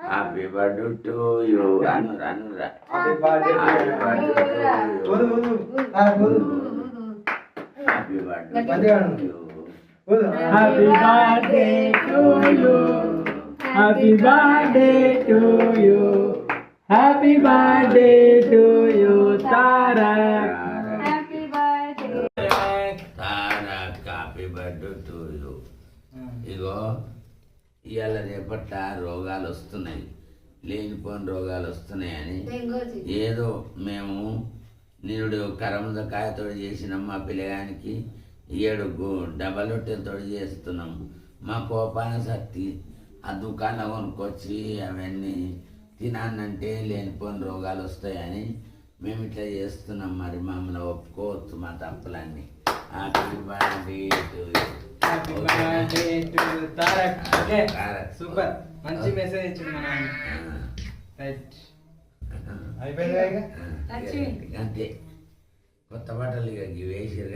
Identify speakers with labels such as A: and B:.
A: Happy birthday to
B: you,
A: Anura,
B: Anura. Happy birthday
A: to you.
B: Happy
A: birthday
B: to
A: you.
B: Happy
C: birthday to you. Happy birthday to you. Happy birthday to you, Tarak. Happy
D: birthday. Tara.
A: happy birthday to you. You go. ఇవాళ రేపట్ల రోగాలు వస్తున్నాయి లేనిపోని రోగాలు వస్తున్నాయని ఏదో మేము నిరుడు కరముదకాయతో చేసినాం మా పిల్లగానికి. ఏడు డబల్ రొట్టెలతో చేస్తున్నాం. మా కోపాన శక్తి ఆ దుకాణం కొనుక్కొచ్చి అవన్నీ తినానంటే లేనిపోని రోగాలు వస్తాయని మేము ఇట్లా చేస్తున్నాం మరి. మమ్మల్ని ఒప్పుకోవచ్చు మా తప్పులన్నీ. Happy birthday to
C: Tarak okay. Super మంచి మెసేజ్ ఇచ్చింది మన రైట్
B: అయిపోయింది
A: అంతే. కొత్త బట్టలు ఇక వేసిర్రు.